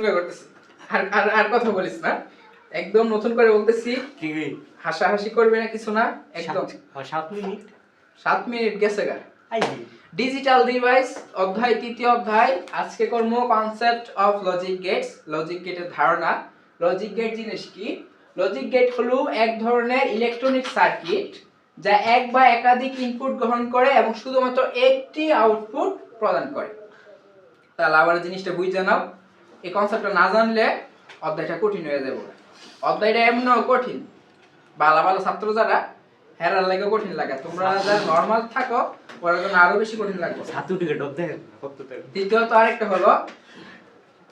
করে করতেছি। আর আর আর কথা বলিস না। একদম নতুন করে বলতেছি হাসাহাসি করবি না কিছু না একদম। সাত- মিনিট। সাত মিনিট গেছে গা। ডিজিটাল ডিভাইস অধ্যায় তৃতীয় অধ্যায়। আজকে কর্ম concept of logic gates logic গেটের ধারণা। লজিক গেট জিনিস কি? লজিক গেট হলো এক ধরনের ইলেকট্রনিক সার্কিট যা এক বা একাধিক ইনপুট গ্রহণ করে এবং শুধুমাত্র একটি আউটপুট প্রদান করে। তাহলে আবার জিনিসটা বুঝে নাও। এই কনসেপ্টটা না জানলে অধ্যায়টা কঠিন হয়ে যাবে। অধ্যায়টা এমনও কঠিন। ভালো ভালো ছাত্র যারা হেরার লাগে কঠিন লাগে। তোমরা যারা নর্মাল থাকো ওরা জন্য আরও বেশি কঠিন লাগবে। সাতু টিকে ডব দ্বিতীয়ত আরেকটা হলো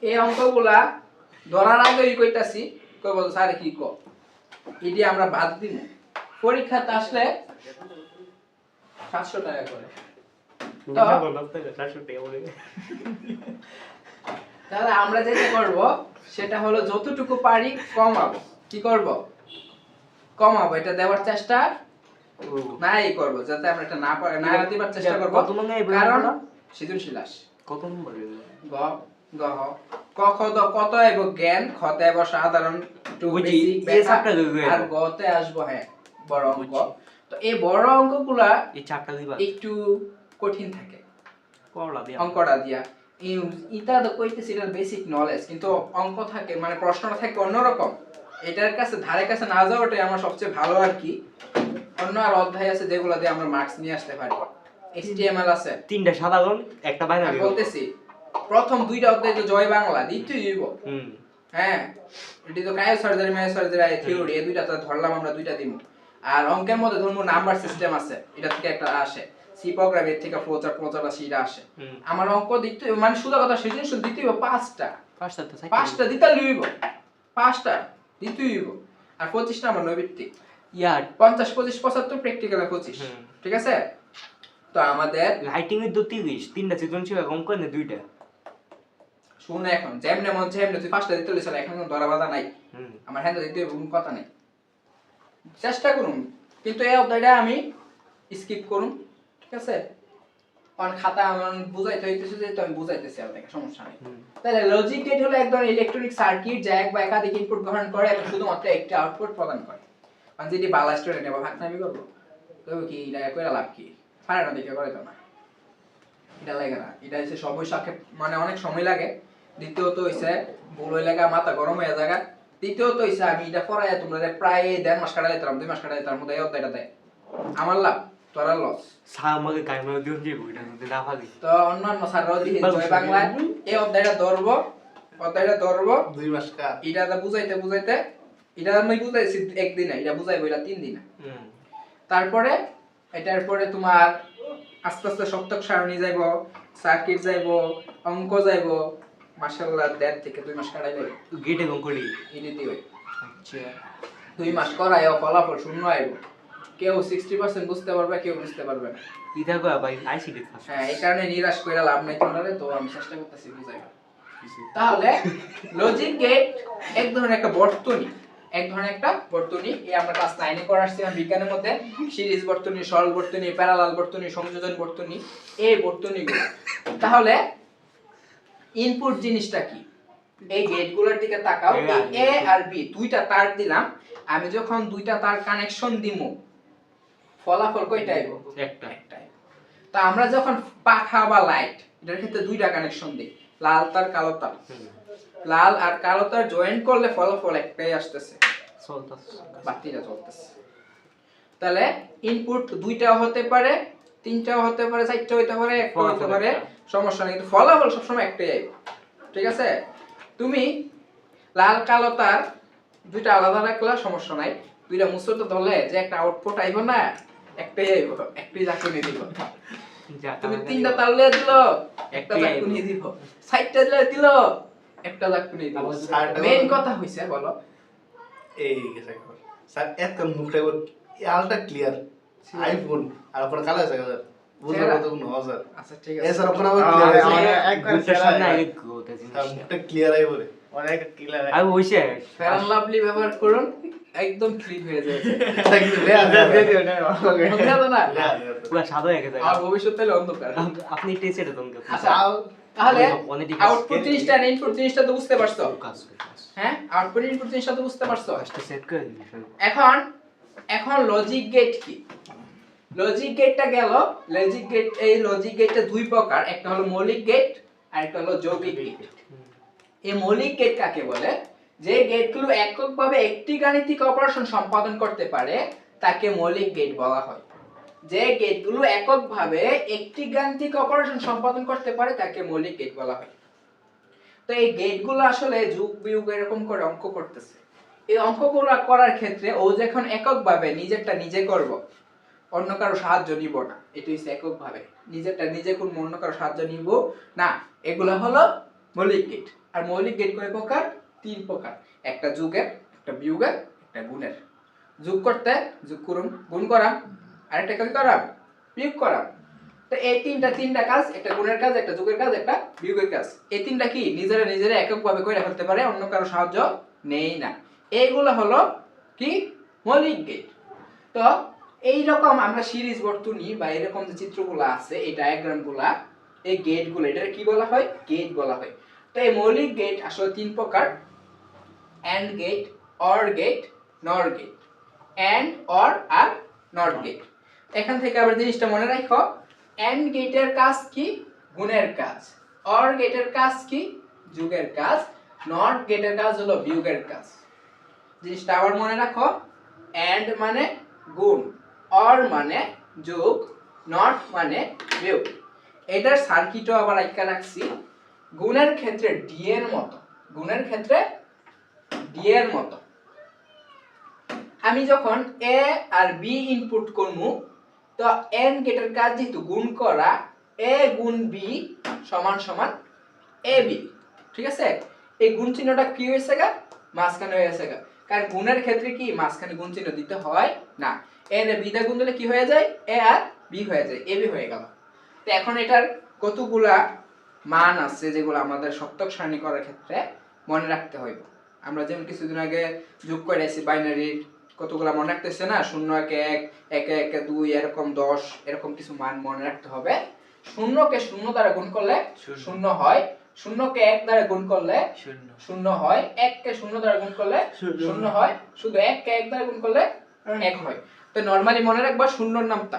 এই অঙ্কগুলা ধরার আগেই কইতাছি কই বল স্যার কি ক? এটি আমরা বাদ দিব। পরীক্ষাতে আসলে সাতশো টাকা করে। তাহলে আমরা যেটা করব সেটা হলো যতটুকু পারি কমাবো। কি করব? কমাবো এটা দেওয়ার চেষ্টা নাই করব যাতে আমরা এটা না পারি না দেওয়ার চেষ্টা করব। কত নম্বর কারণ? সৃজনশীল আস কত নম্বর গ গ হ। ক খ দ কত আইব জ্ঞান খতে আইব সাধারণ টু বুঝি, এই গই আর। গতে আসব হ্যাঁ বড় অঙ্ক। তো এই বড় অঙ্কগুলা এই চারটা দিবা একটু কঠিন থাকে। পড়লা দিয়া। অঙ্কটা দিয়া। ইটা তো কইতেছি এটা বেসিক নলেজ কিন্তু অঙ্ক থাকে মানে প্রশ্নটা থাকে অন্যরকম। এটার কাছে ধারে কাছে না যাওয়াটাই আমার সবচেয়ে ভালো আর কি। অন্য আর অধ্যায় আছে যেগুলো দিয়ে আমরা মার্কস নিয়ে আসতে পারি। এইচটিএমএল আছে। তিনটা গন একটা বাইনা আমি বলতেছি প্রথম দুইটা অধ্যায় তো জয় বাংলা দ্বিতীয় দিব হুম। হ্যাঁ এটি তো কায়ো সার্জারি মায়ো সার্জারি থিওরি এই দুইটা তো ধরলাম আমরা দুইটা দিব আর অঙ্কের মধ্যে ধরুন নাম্বার সিস্টেম আছে এটা থেকে একটা আসে। সি থেকে আছে এটা আসে। আমার অঙ্ক দিতে মানে শুধু কথা সৃজনশীল দিতে হইব পাঁচটা। পাঁচটা তো পাঁচটা দিতে লইব পাঁচটা দিতে হইব। আর পঁচিশটা আমার নৈবিত্তিক ইয়ার পঞ্চাশ পঁচিশ পঁচাত্তর প্র্যাকটিক্যাল পঁচিশ। ঠিক আছে? তো আমাদের লাইটিং এর তো তিরিশ তিনটা সৃজনশীল অঙ্ক না দুইটা। শুন এখন যেমনে মন যেমনে তুই পাঁচটা দিতে লইছিস এখন কোনো ধরা বাধা নাই আমার হ্যান্ড দিতে হইব কোনো কথা নেই। চেষ্টা করুন। কিন্তু এই অধ্যায়টা আমি স্কিপ করুন। ঠিক আছে? কারণ খাতা আমার বুঝাইতে হইতেছে যেহেতু আমি বুঝাইতেছি আপনাকে সমস্যা নেই। তাহলে লজিক গেট হলো এক ধরনের ইলেকট্রনিক সার্কিট যা এক বা একাধিক ইনপুট গ্রহণ করে এবং শুধুমাত্র একটি আউটপুট প্রদান করে। মানে যদি বালা স্টুডেন্ট এবার ভাগনামি করব তবে কি এটা কইরা লাভ কি? না দেখে করে তো না। এটা লাগে না। এটা হচ্ছে সময় সাক্ষে মানে অনেক সময় লাগে। দ্বিতীয়ত হইছে ভুল হয়ে লাগা মাথা গরম হয়ে জায়গা তৃতীয়ত হইছে আমি এটা পড়াই তোমরা প্রায় দেড় মাস কাটা দিতাম দুই মাস কাটা দিতাম মধ্যে এই অধ্যায়টা দেয়। আমার লাভ। তোরা লস। সা আমাকে গাই মারা দিও যে বইটা যদি না পারি তো অন্যান্য স্যাররাও দিকে জয় বাংলায়। এই অধ্যায়টা ধরবো। অধ্যায়টা ধরবো। দুই মাস কাজ। এটা বুঝাইতে বুঝাইতে এটা আমি বুঝাইছি একদিনে এটা বুঝাইবো এটা তিন দিনে। তারপরে এটার পরে তোমার আস্তে আস্তে সপ্তক সারণী যাইব সার্কিট যাইব অঙ্ক যাইব মাসাল্লাহ দেড় থেকে দুই মাস গেটে এটি দিয়ে আচ্ছা। দুই মাস করাইও ফলাফল শূন্য আইব। কেউ সিক্সটি পার্সেন্ট বুঝতে পারবে কেউ বুঝতে পারবে না। ইটা গো ভাই ফার্স্ট হ্যাঁ এই কারণে নিরাশ লাভ নাই তোমরা তো আমি চেষ্টা করতেছি বুঝাইবার। তাহলে লজিক গেট এক ধরনের একটা বর্তনী এক ধরনের একটা বর্তনী এই আমরা ক্লাস নাইনে করে আসছিলাম বিজ্ঞানের মধ্যে সিরিজ বর্তনী সরল বর্তনী প্যারালাল বর্তনী সংযোজন বর্তনী এই বর্তনীগুলো। তাহলে ইনপুট জিনিসটা কি? এই গেটগুলোর দিকে তাকাও এ আর বি দুইটা তার দিলাম আমি যখন দুইটা তার কানেকশন দিমু ফলাফল কয়টা আইব? একটা। একটাই তা আমরা যখন পাখা বা লাইট এটার ক্ষেত্রে দুইটা কানেকশন দিই লাল তার কালো তার। লাল আর কালো তার জয়েন করলে ফলাফল একটাই আসতেছে। চলতাস বাতিটা চলতেছে। তাহলে ইনপুট দুইটাও হতে পারে তিনটাও হতে পারে চারটা হতে পারে একটা হতে পারে সমস্যা নেই। কিন্তু ফলাফল সবসময় একটাই আইব। ঠিক আছে? তুমি লাল কালো তার দুইটা আলাদা রাখলে সমস্যা নাই। দুইটা মুসুর ধরলে যে একটা আউটপুট আইব না একটাই আইব একটাই চাকুনি দিব। তুমি তিনটা তার লিয়ে দিল একটা চাকুনি দিব। সাইডটা দিলে দিল একটা চাকুনি দিব। মেইন কথা হইছে বলো। এই গেছে স্যার এত মুখটা আলটা ক্লিয়ার আইফোন আর আপনার কালা আছে স্যার। কোনো হয় আচ্ছা ঠিক আছে। স্যার আপনার আবার ক্লিয়ার আছে। একবার সামনে হয়। ক্লিয়ার আই বলে অনেক কিলার আর হইছে ফেয়ার লাভলি ব্যবহার করুন। একদম ক্লিন হয়ে না পুরো সাদা হয়ে গেছে আর ভবিষ্যৎ তাহলে অন্ধকার। আপনি আচ্ছা তাহলে আউটপুট জিনিসটা ইনপুট জিনিসটা তো বুঝতে পারছ। হ্যাঁ? আউটপুট ইনপুট জিনিসটা তো বুঝতে পারছ। সেট করে এখন এখন লজিক গেট কি? লজিক গেটটা গেল। লজিক গেট এই লজিক গেটটা দুই প্রকার। একটা হলো মৌলিক গেট আর একটা হলো যৌগিক গেট এই মৌলিক গেট কাকে বলে? যে গেটগুলো এককভাবে একটি গাণিতিক অপারেশন সম্পাদন করতে পারে, তাকে মৌলিক গেট বলা হয়। যে গেটগুলো এককভাবে একটি গাণিতিক অপারেশন সম্পাদন করতে পারে, তাকে মৌলিক গেট বলা হয়। তো এই গেটগুলো আসলে যুগ বিয়োগ এরকম করে অঙ্ক করতেছে। এই অঙ্কগুলো করার ক্ষেত্রে ও যখন এককভাবে নিজেরটা নিজে করব, অন্য কারও সাহায্য নিব না। এটি হচ্ছে এককভাবে। নিজেরটা নিজে কোন অন্য কারও সাহায্য নিব না। এগুলো হলো মৌলিক গেট। আর মৌলিক গেট কয় প্রকার তিন প্রকার। একটা যুগের, একটা বিয়োগের, একটা গুণের। যোগ করতে, যোগ করুন, গুণ করাম। আরেকটা কি করাম? বিয়োগ করাম। তো এই তিনটা তিনটা কাজ, একটা গুণের কাজ, একটা যোগের কাজ, একটা বিয়োগের কাজ। এই তিনটা কি নিজেরা নিজেরা এককভাবে করে ফেলতে পারে, অন্য কারও সাহায্য নেই না। এইগুলো হলো কি? মৌলিক গেট। তো এই রকম আমরা সিরিজ বর্তনী বা এরকম যে চিত্রগুলো আছে, এই ডায়াগ্রামগুলা এই গেটগুলো এটা কি বলা হয়? গেট বলা হয়। তো এই মৌলিক গেট আসলে তিন প্রকার। And gate or gate nor gate and or R not gate এখান থেকে আবার জিনিসটা মনে রাখো অ্যান্ড গেটের কাজ কি? গুণের কাজ। অর গেটের কাজ কি? যুগের কাজ। নট গেটের কাজ হলো বিয়োগের কাজ। জিনিসটা আবার মনে রাখো অ্যান্ড মানে গুণ অর মানে যোগ নট মানে বিয়োগ। এটার সার্কিটও আবার আইকা রাখছি। গুণের ক্ষেত্রে ডি এর মতো। গুণের ক্ষেত্রে এর মতো। আমি যখন এ আর বি ইনপুট করব তো এন গেটের কাজ যেহেতু গুণ করা এ গুণ বি সমান সমান এ বি ঠিক আছে? এই গুণ চিহ্নটা কি হয়েছে গা? মাঝখানে হয়েছে গা। কারণ গুণের ক্ষেত্রে কি? মাঝখানে গুণ চিহ্ন দিতে হয় না। এ রে বিটা গুণ দিলে কি হয়ে যায়? এ আর বি হয়ে যায়। এ বি হয়ে গেল। তো এখন এটার কতগুলা মান আছে যেগুলো আমাদের সত্যক সারণী করার ক্ষেত্রে মনে রাখতে হইব? আমরা যেমন কিছুদিন আগে যোগ করে আছি বাইনারি কতগুলা মনে রাখতেছে না? শূন্য এক এক একে একে দুই এরকম দশ এরকম কিছু মান মনে রাখতে হবে। শূন্যকে শূন্য দ্বারা গুণ করলে শূন্য। শূন্য হয়। শূন্যকে এক দ্বারা গুণ করলে শূন্য। শূন্য হয়। এককে শূন্য দ্বারা গুণ করলে শূন্য। শূন্য হয়। শুধু এককে এক দ্বারা গুণ করলে এক। হয়। তো নরমালি মনে রাখবা শূন্যর নামটা।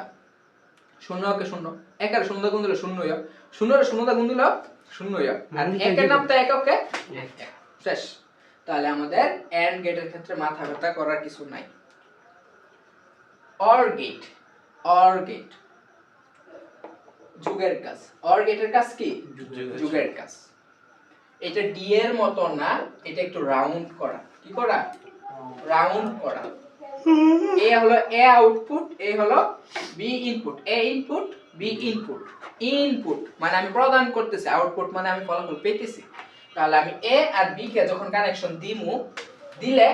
শূন্যকে শূন্য। একের শূন্য গুণ দিলে শূন্য হয়। শূন্যর শূন্যতা গুণ দিলে শূন্য হয়। আর একের নামটা এক। শেষ। তাহলে আমাদের এন্ড গেটের ক্ষেত্রে মাথা ব্যথা করার কিছু নাই। অর গেট অর গেট যুগের কাজ। অর গেটের কাজ কি? যুগের কাজ। এটা ডি এর মতো না এটা একটু রাউন্ড করা। কি করা? রাউন্ড করা। এ হলো এ আউটপুট এ হলো B input A input B input input মানে আমি প্রদান করতেছি আউটপুট মানে আমি ফলাফল পেতেছি। তাহলে আমি এ আর বি কে যখন কানেকশন দিমু দিলে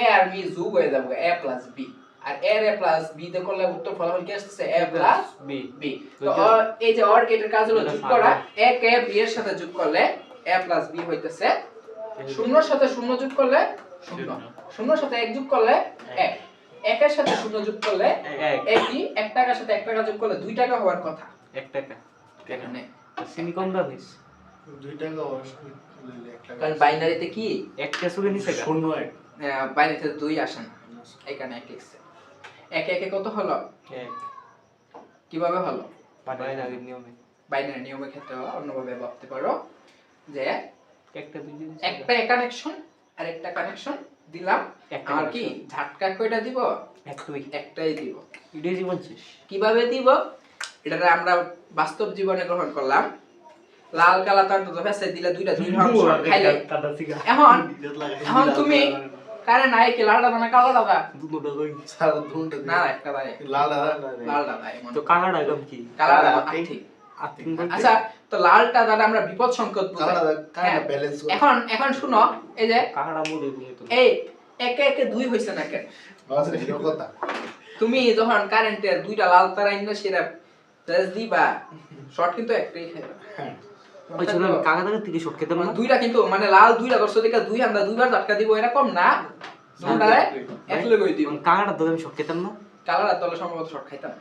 এ আর বি যোগ হয়ে যাবে এ প্লাস বি আর এ এ প্লাস বি তে করলে উত্তর ফলাফল কি আসছে এ প্লাস বি বি তো এই যে অর গেটের কাজ হলো যোগ করা। এ কে বি এর সাথে যোগ করলে এ প্লাস বি হইতেছে শূন্যর সাথে শূন্য যোগ করলে শূন্য। শূন্য। শূন্যর সাথে এক যোগ করলে এক। একের সাথে শূন্য যোগ করলে এক। একই এক টাকার সাথে এক টাকা যোগ করলে দুই টাকা হওয়ার কথা। এক টাকা। এখানে চিনি কম দুই টাকা টাকা কারণ বাইনারিতে কি? একটা চলে নিছে শূন্য এক। বাইনারিতে দুই আসে না। এখানে এক লিখছে। একে একে কত হলো? এক। কীভাবে হলো? বাইনারির নিয়মে। বাইনারি নিয়মের ক্ষেত্রে অন্যভাবে ভাবতে পারো যে একটা একটা কানেকশন আর একটা কানেকশন দিলাম। আর কি। ঝাটকা কয়টা দিব? এক দুই একটাই দিব। এটাই জীবন শেষ। কীভাবে দিব? এটা আমরা বাস্তব জীবনে গ্রহণ করলাম। লাল কালা তার তো ফেসে দিলে দুইটা দুই খাইলে এখন এখন তুমি কারে নাই কি লাল দাদা না কালো দাদা দুটোটা কই স্যার দুটো না একটা দাদা লাল দাদা লাল দাদা তো কানাডা গম কি? কালা দাদা ঠিক আচ্ছা তো লালটা দাদা আমরা বিপদ সংকেত কালা দাদা হ্যাঁ। ব্যালেন্স এখন এখন শুনো এই যে কানাডা মুড়ি তুমি তো। এই একে একে দুই হইছে না কেন? তুমি যখন কারেন্টের দুইটা লাল তার সেটা দিবা শর্ট কিন্তু একটাই খাইবা। হ্যাঁ। ওই ছিল আমি কানাডা থেকে শট খেতাম না? দুইটা কিন্তু মানে লাল দুইটা দর্শক দিকে দুই আমরা দুইবার ঝটকা দিব এরকম না। দুটারে এক লগে দিব। কানাডা তো আমি শট খেতাম না। কালার আর তলে সম্ভবত শর্ট খাইতাম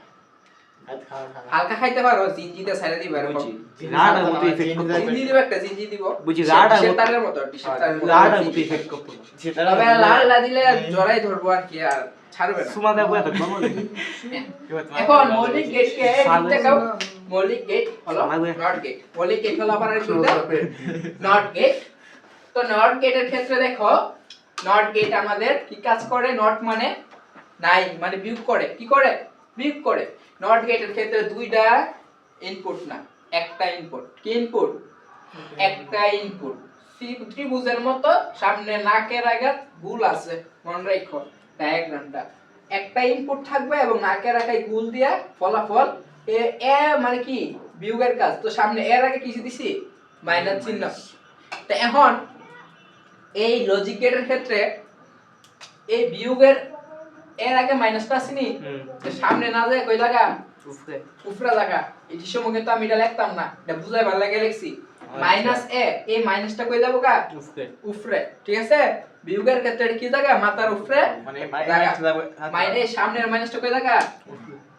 হালকা খাইতে পারো জিঞ্জিতে ছাইড়া দিবা এরকম। রাডা মতো ইফেক্ট করতো জিঞ্জি দিবা একটা জিঞ্জি দিব। বুঝছি, রাডা সে মতো- তারের মতো টি-শার্ট তারের মতো। রাডা মতো ইফেক্ট করতো না লাল লা দিলে জড়াই ধরবো আর কি আর ছাড়বে না। সুমা দেবো এত কম এখন মৌলিক গেটকে মৌলিক গেট হলো নট গেট মৌলিক গেট হলো আবার নট গেট তো নট গেটের ক্ষেত্রে দেখো নট গেট আমাদের কি কাজ করে? নট মানে নাই মানে বিয়োগ করে। কি করে? বিয়োগ করে। নট গেটের ক্ষেত্রে দুইটা ইনপুট না একটা ইনপুট কি ইনপুট একটা ইনপুট ত্রিভুজের মতো সামনে নাকের আগে গুল আছে মনে রাখো। ডায়াগ্রামটা একটা ইনপুট থাকবে এবং নাকের আগে গুল দিয়া ফলাফল এ এ মানে কি? বিয়োগের কাজ। তো সামনে এর আগে কিছু দিছি মাইনাস চিহ্ন। তো এখন এই লজিক গেটের ক্ষেত্রে এই বিয়োগের এর আগে মাইনাসটা আসেনি? তো সামনে না যায় কই লাগা উফরা। জায়গা। এটির সময় কিন্তু আমি এটা লিখতাম না। এটা বুঝাই ভালো লাগে লিখছি। মাইনাস এ এই মাইনাসটা কই যাব গা? উফরে। উফরে। ঠিক আছে? বিয়োগের ক্ষেত্রে কি জায়গা? মাথার উফরে মানে মাইনাস সামনের মাইনাসটা কই জায়গা?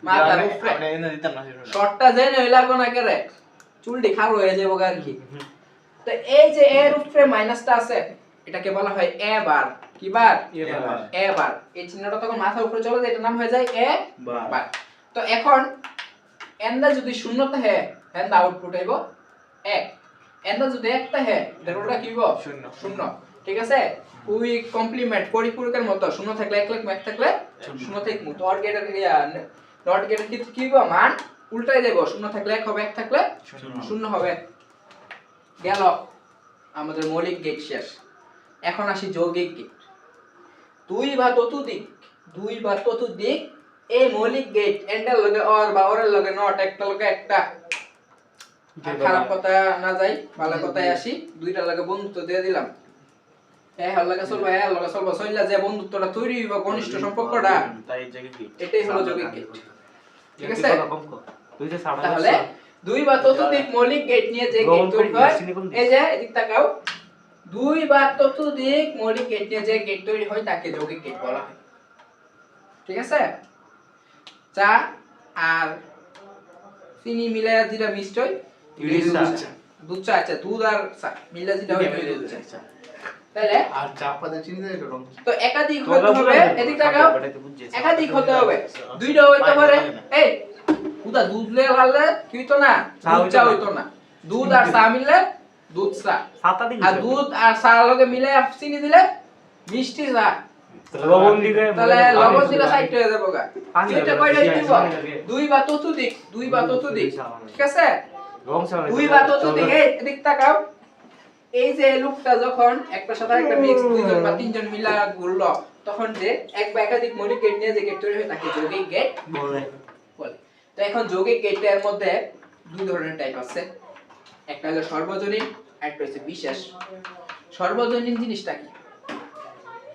মাথার উফরে দিতাম না সেটা শর্টটা জেনে হইলা কোন একেরে চুলটি খারো হয়ে যাব আর কি। তো এই যে এর উপরে মাইনাসটা আছে এটাকে বলা হয় এ বার। কি বার? এ বার। এই চিহ্নটা তখন মাথার উপরে চলে যায় এটার নাম হয়ে যায় এ বার। তো এখন এন্দা যদি শূন্যতে হে এন্দা আউটপুট হইব এক। এন্দা যদি একটা হে এটার কি হইব? শূন্য। শূন্য। ঠিক আছে? উই কমপ্লিমেন্ট পরিপূরকের মতো। শূন্য থাকলে এক লিখব এক থাকলে শূন্য। অর গেটের নট ক্ষেত্রে কি হইব? মান উল্টাই দেব শূন্য থাকলে এক হবে এক থাকলে শূন্য হবে। গেল আমাদের মৌলিক গেট শেষ। এখন আসি যৌগিক গেট দুই বা ততোধিক দুই বা ততোধিক এই মৌলিক গেট এন্ডের লগে অর বা অরের লগে নট একটা লগে একটা। খারাপ কথা না যাই ভালো কথায় আসি। দুইটার লগে বন্ধুত্ব দিয়ে দিলাম। এ হার লগে চলবো এ হার লগে চলবো। চললা যে বন্ধুত্বটা তৈরি হইব ঘনিষ্ঠ সম্পর্কটা এটাই হলো যৌগিক গেট ঠিক আছে? তুই যে সাড়া তাহলে দুই বা ততোধিক মৌলিক গেট নিয়ে যে গেট তৈরি হয় এই যে এদিক তাকাও। দুই বা ততোধিক মৌলিক গেট নিয়ে যে গেট তৈরি হয় তাকে যৌগিক গেট বলা হয়। ঠিক আছে? চা আর চিনি যেটা হয় দুধ চা। আচ্ছা দুধ আর চা মিলা যেটা হয় দুধ চা তাহলে? আর চাপ পাতা চিনি দেয় এটা রং তো। একাধিক হতে হবে এদিক তাকাও। একাধিক হতে হবে। দুইটা হইতে পারে। এই দুধ দুধ লে লালে কি হইতো না? চা দুধ চা হইতো না। দুধ আর চা মিললে দুধ চা। আর দুধ আর চা লগে মিলে চিনি দিলে মিষ্টি চা। লবণ দিলে তাহলে লবণ দিলে সাইড হয়ে যাব গা। এটা কয়টা দিব? দুই বা ততোধিক দুই বা ততোধিক ঠিক আছে? দুই বা ততোধিক এই এদিক তাকাও। এই যে লুকটা যখন একটা সাথে একটা মিক্স দুইজন বা তিনজন মিলা ঘুরলো তখন যে এক বা একাধিক মৌলিক গেট নিয়ে যে গেট তৈরি হয় তাকে যৌগিক গেট বলে। বলে। তো এখন যৌগিক গেটের মধ্যে দুই ধরনের টাইপ আছে। একটা হলো সর্বজনীন আর একটা হচ্ছে বিশেষ। সর্বজনীন জিনিসটা কি?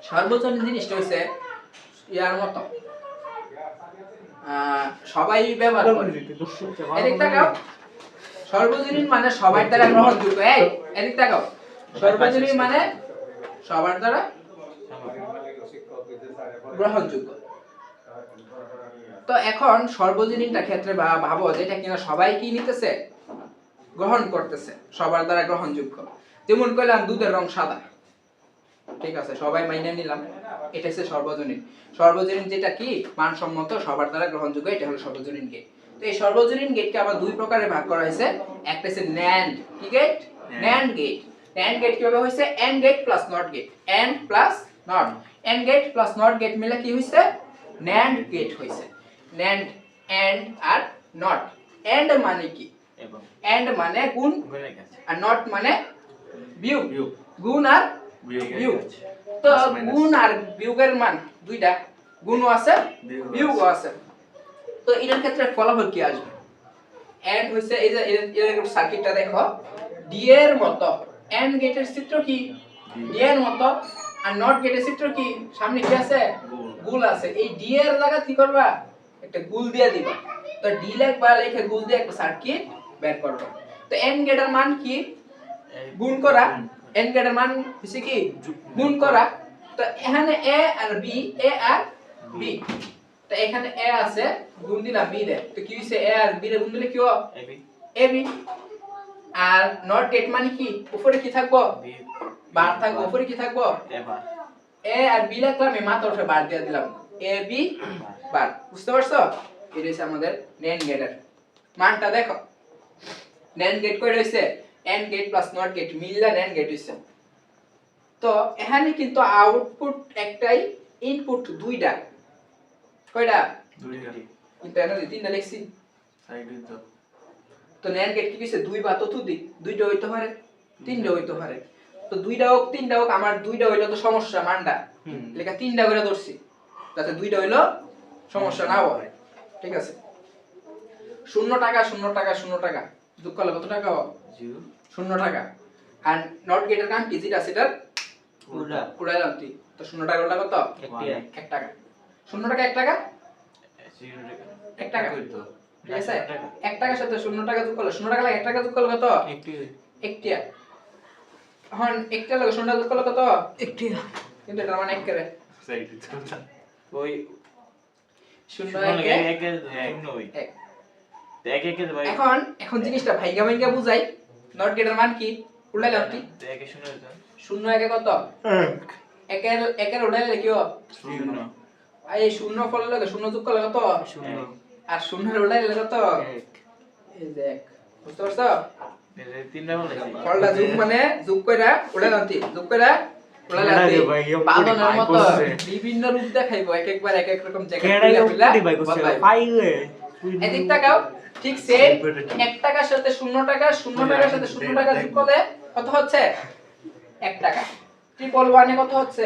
সর্বজনীন জিনিসটা হচ্ছে ইয়ার মতো। আহ, সবাই ব্যবহার করে। সর্বজনীন মানে সবার দ্বারা গ্রহণযোগ্য এই। এদিক তাকাও। সর্বজনীন মানে সবার দ্বারা গ্রহণযোগ্য। তো এখন সর্বজনীনটার ক্ষেত্রে ভাবো যেটা কিনা সবাই কি নিতেছে? গ্রহণ করতেছে, সবার দ্বারা গ্রহণযোগ্য। যেমন দুধের রং সাদা। ঠিক আছে, সবাই মাইনে নিলাম, এটা হচ্ছে সর্বজনীন। সর্বজনীন যেটা কি? মানসম্মত, সবার দ্বারা গ্রহণযোগ্য, এটা হলো সর্বজনীন গেট তো এই সর্বজনীন গেটকে আবার দুই প্রকারে ভাগ করা হয়েছে। একটা হচ্ছে ন্যান্ড কি gate NAND gate NAND gate কীভাবে হয়েছে and gate plus not gate and plus not and gate plus not gate মিলে কি হয়েছে ন্যান্ড গেট হয়েছে ন্যান্ড এন্ড আর নট এন্ড মানে কি? এন্ড মানে গুণ আর নট মানে বিয়োগ। গুণ আর বিয়োগ তো গুণ আর বিয়োগের মান দুইটা। গুণও আছে বিয়োগও আছে। তো এটার ক্ষেত্রে ফলাফল কি আসবে? এন্ড হইছে এই যে সার্কিটটা দেখো। ডি এর মতো। এন্ড গেটের চিত্র কি? ডি এর মতো। আর নট গেটের চিত্র কি? সামনে কি আছে? গুল। আছে। এই ডি এর জায়গা কি করবা? একটা গুল দিয়ে দিবা। তো ডি লিখবা লিখে গুল দিয়ে একটা সার্কিট বের করবা। তো এন্ড গেটের মান কি? গুণ করা। এন গেটের মান হচ্ছে কি? গুণ করা। তো এখানে এ আর বি এ আর বি তো এখানে এ আছে গুণ দিলাম বি রে তো কি হইছে? এ আর বি রে গুণ দিলে কি হবে? এ বি আর নট গেট মানে কি? উপরে কি থাকব? বার থাকব। উপরে কি থাকব? এ আর বি লিখলাম এই মাথা উঠে বার দিয়ে দিলাম। A B bar. বুঝতে পারছ? এটা হচ্ছে আমাদের নেন গেটের মানটা দেখো। নেন গেট কই রইছে and gate plus not gate মিললা নেন গেট হইছে। তো এখানে কিন্তু আউটপুট একটাই ইনপুট দুইটা। কয়টা? দুইটা। ইন্টারনালি তিনটা লিখছি। সাইডে তো তো নেন গেট কি কইছে? দুই বা চতুর্দিক দুইটা হইতে পারে তিনটা হইতে পারে। তো দুইটা হোক তিনটা হোক আমার দুইটা হইল তো সমস্যা মানটা লেখা তিনটা করে ধরছি যাতে দুইটা হইল সমস্যা না হয়। ঠিক আছে? শূন্য টাকা শূন্য টাকা শূন্য টাকা। যোগ করলে কত টাকা শূন্য টাকা। আর নট গেটের কাম কি? যেটা সেটার উড়াইলাম তুই। তো শূন্য টাকা ওটা কত? এক। টাকা। শূন্য টাকা এক টাকা? এক টাকা। ঠিক আছে? এক টাকার সাথে শূন্য টাকা যোগ করলে শূন্য টাকা লাগে এক টাকা যোগ করলে কত? একটিয়া। এখন একটা লাগে শূন্য টাকা যোগ করলে কত? একটি কিন্তু এটা মানে এক করে ওই শূন্য শূন্য একে লাগে এক এক। শূন্য ওই। এক। তো এক এক ভাই এখন এখন জিনিসটা ভাইগা ভাইগা বুঝাই। নট গেটের মান কি? উল্টাইলাম কি শূন্য একে কত? একের একের উল্টাইলে কি? শূন্য। এই শূন্য ফলে লাগে শূন্য যোগ করলে কত? শূন্য। আর শূন্যের কত এক এই দেখ বুঝতে পারছ ফলটা যোগ মানে যোগ কইরা যোগ কইরা। বিভিন্ন রূপ দেখাইবো এক একবার এক এক রকম এদিক তাকাও ঠিক সেম এক টাকার সাথে শূন্য টাকা শূন্য টাকার সাথে শূন্য টাকা যোগ করলে কত হচ্ছে এক টাকা ট্রিপল ওয়ানে কত হচ্ছে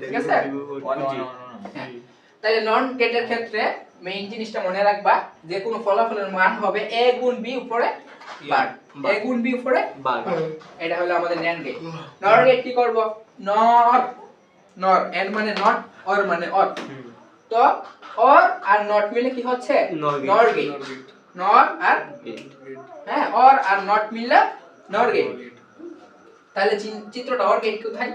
ঠিক আছে? তাহলে নন গেটের ক্ষেত্রে মেইন জিনিসটা মনে রাখবা যে কোনো ফলাফলের মান হবে a গুণ b উপরে বার a গুণ b উপরে বার এটা হলো আমাদের NAND গেট নর গেট কি করব? নর নর and মানে নট অর মানে অর। তো অর আর নট মিলে কি হচ্ছে। নর গেট নর আর হ্যাঁ অর আর নট মিললে নর গেট তাহলে চিত্রটা অর গেট কোথায়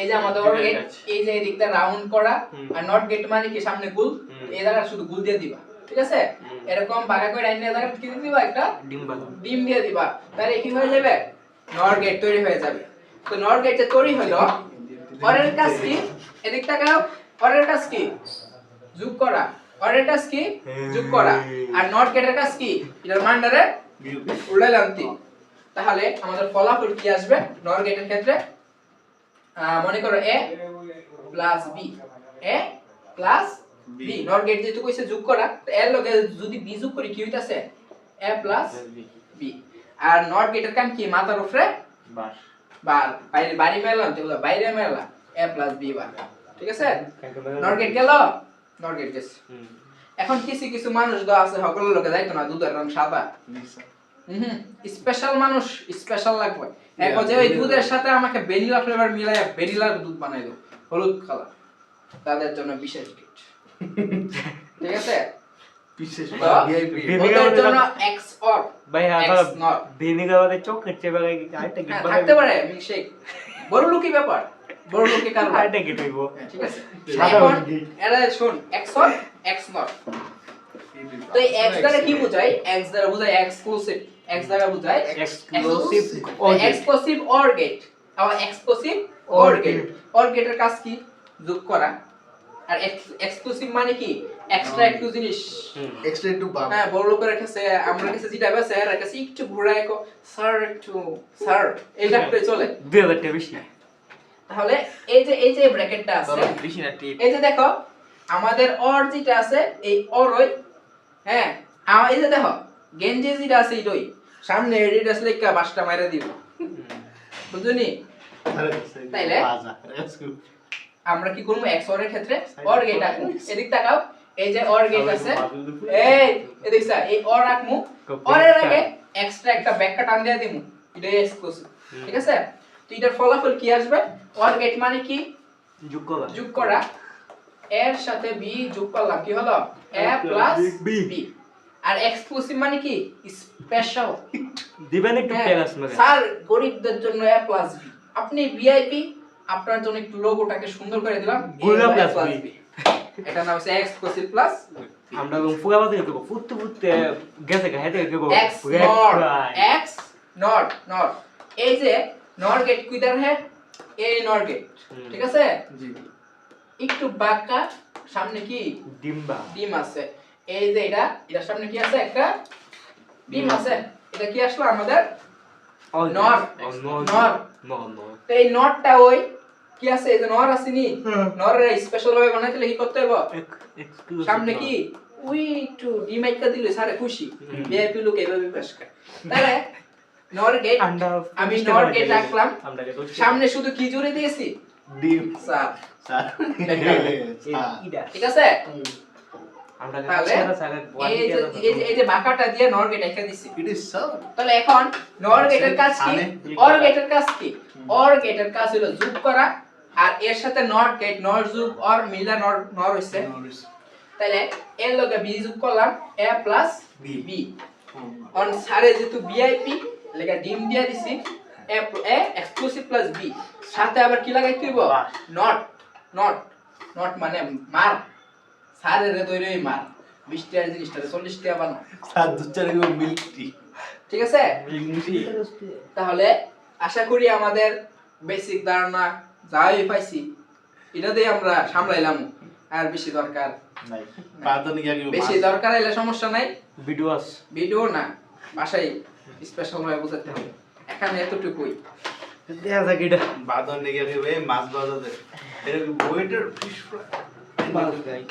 এই যে আমাদের অর গেট এই যে এই দিকটা রাউন্ড করা আর নট গেট মানে কি সামনে গুল এই জায়গা শুধু গুল দিয়ে দিবা ঠিক আছে? এরকম বাঁকা করে আইনে জায়গা কি দিয়ে দিবা একটা? ডিম ডিম দিয়ে দিবা। তাহলে কি হয়ে যাবে? নর গেট তৈরি হয়ে যাবে। তো নর গেট তৈরি হলো অরের কাজ কি? এদিক তাকাও অরের কাজ কি? যোগ করা। অরের কাজ কি? যোগ করা। আর নট গেটের কাজ কি? এটার মানটারে উল্টাইলাম তাহলে আমাদের ফলাফল কি আসবে? নর গেটের ক্ষেত্রে মনে করো A plus B A plus B nor gate যেহেতু কইছে যোগ করা তো এর লগে যদি বি যোগ করি কি হইতাছে? এ প্লাস বি আর নট গেটের কাম কি? মাথার উপরে? বার। বার। বাইরে বাড়ি মেলাম তো বাইরে মেলা এ প্লাস বি বার। ঠিক আছে? নট গেট গেল? নট গেট গেছে। এখন কিছু কিছু মানুষ তো আছে সকলের লোকে যাইতো না দুধের রং সাদা। হুম স্পেশাল মানুষ স্পেশাল লাগবে। এক যে ওই দুধের সাথে আমাকে ভ্যানিলা ফ্লেভার মিলাইয়া ভ্যানিলার দুধ বানাই দাও হলুদ কালার তাদের জন্য বিশেষ গিফট ঠিক আছে? বিশেষ তো, ভিআইপি ভিআইপি ওদের জন্য এক্স অর ভাই X এখন বাদে চকলেট চেপে গাই আরেকটা গিট হ্যাঁ, থাকতে পারে মিল্কশেক বড় লোকই ব্যাপার বড় লোকই কারবার আরেকটা গিট হইব। হ্যাঁ, ঠিক আছে। এখন এরা শুন এক্স অর এক্স নট তো এক্স দ্বারা কি বোঝায়? এক্স দ্বারা বোঝায় এক্সক্লুসিভ এক্স দ্বারা বোঝায় এক্সক্লুসিভ এক্সক্লুসিভ অর গেট আবার এক্সক্লুসিভ অর গেট অর গেটের কাজ কি? যোগ করা। আর এক্সক্লুসিভ মানে কি? এক্সট্রা একটু জিনিস। এক্সট্রা একটু বাম। হ্যাঁ বড় লোকের কাছে আমরা কাছে যেটা আছে এর কাছে একটু ঘুরায় কো স্যার একটু স্যার এইটা করে চলে। দুই হাজার টাকা বেশি তাহলে এই যে এই যে ব্র্যাকেটটা আছে বেশি না টিপ। এই যে দেখো আমাদের অর যেটা আছে এই অরই হ্যাঁ এই যে দেখো গেঞ্জি যেটা আছে এইটাই সামনে এডিট আসলে একটা বাসটা মাইরা দিব। বুঝুনি? তাইলে? আমরা কি করব? এক্সের ক্ষেত্রে অর গেট আঁকবো। এদিক তাকাও। এই যে অর গেট আছে। এই এদিক সা এই অর আঁকমু অর এর আগে এক্সট্রা একটা ব্যাকটা টান দিয়ে দিমু। এটাই এক্সক্লুসিভ ঠিক আছে? তো এটার ফলাফল কি আসবে? অর গেট মানে কি? যোগ করা। যোগ করা। এর সাথে বি যোগ করলাম। কি হলো? এ প্লাস বি আর এক্সক্লুসিভ মানে কি? স্পেশাল দিবেন একটু মানে স্যার গরিবদের জন্য এ প্লাস বি আপনি ভিআইপি আপনার জন্য একটু লোগোটাকে সুন্দর করে দিলাম। প্লাস বি এটা নাম হচ্ছে এক্সক্লুসিভ প্লাস আমরা ফুগা বাদে ফুটতে ফুটতে গেছে গা হেতে X not X not not এই যে নট গেট কুইদার হে এই নট গেট ঠিক আছে? জি। একটু বাঁকা সামনে কি? ডিম্বা। ডিম আছে। এই যে এটা এটার সামনে কি আছে একটা? ডিম আছে। এটা কি আসলো আমাদের? নর। নর। তো এই নটটা ওই কি আছে? এই যে নর আসেনি? নরের স্পেশাল ভাবে বানাইতে কি করতে হবে সামনে কি? উই একটু ডিম একটা দিলে সারে খুশি। ভিআইপি লোক এইভাবে পেশ করে। তাহলে নর গেট আমি নর গেট রাখলাম। সামনে শুধু কি জুড়ে দিয়েছি ডিম। স্যার। স্যার। ঠিক আছে? তাহলে এই যে এই যে এই যে বাঁকাটা দিয়ে নর গেট রেখে দিছি। ইট ইজ স্যার তাহলে এখন নর গেটের কাজ কি? অর গেটের কাজ কি? অর গেটের কাজ হলো যোগ করা আর এর সাথে নট গেট নর যোগ অর মিলা নর নর হইছে। তাহলে এর লগে বি যোগ করলাম এ প্লাস B বি অন সারে যেহেতু ভিআইপি লেখা ডিম দিয়া দিছি। A A exclusive plus B সাথে আবার কি লাগাইতে হইব? নট নট নট মানে মার। সারে রে মার। 20 টাকার জিনিসটা 40 টাকা বানাও। স্যার দুধ চা মিল্ক। টি ঠিক আছে? তাহলে আশা করি আমাদের বেসিক ধারণা যাই পাইছি এটা দিয়ে আমরা সামলাইলাম আর বেশি দরকার নাই। বেশি দরকার হলে সমস্যা নাই। ভিডিও ভিডিও না বাসায় স্পেশাল ভাবে বোঝাতে হবে। এখানে এতটুকুই। দেখা যাক এটা। বাদন নিয়ে মাছ বাজাতে। এটা ওয়েটার ফিশ ফ্রাই বাস গাই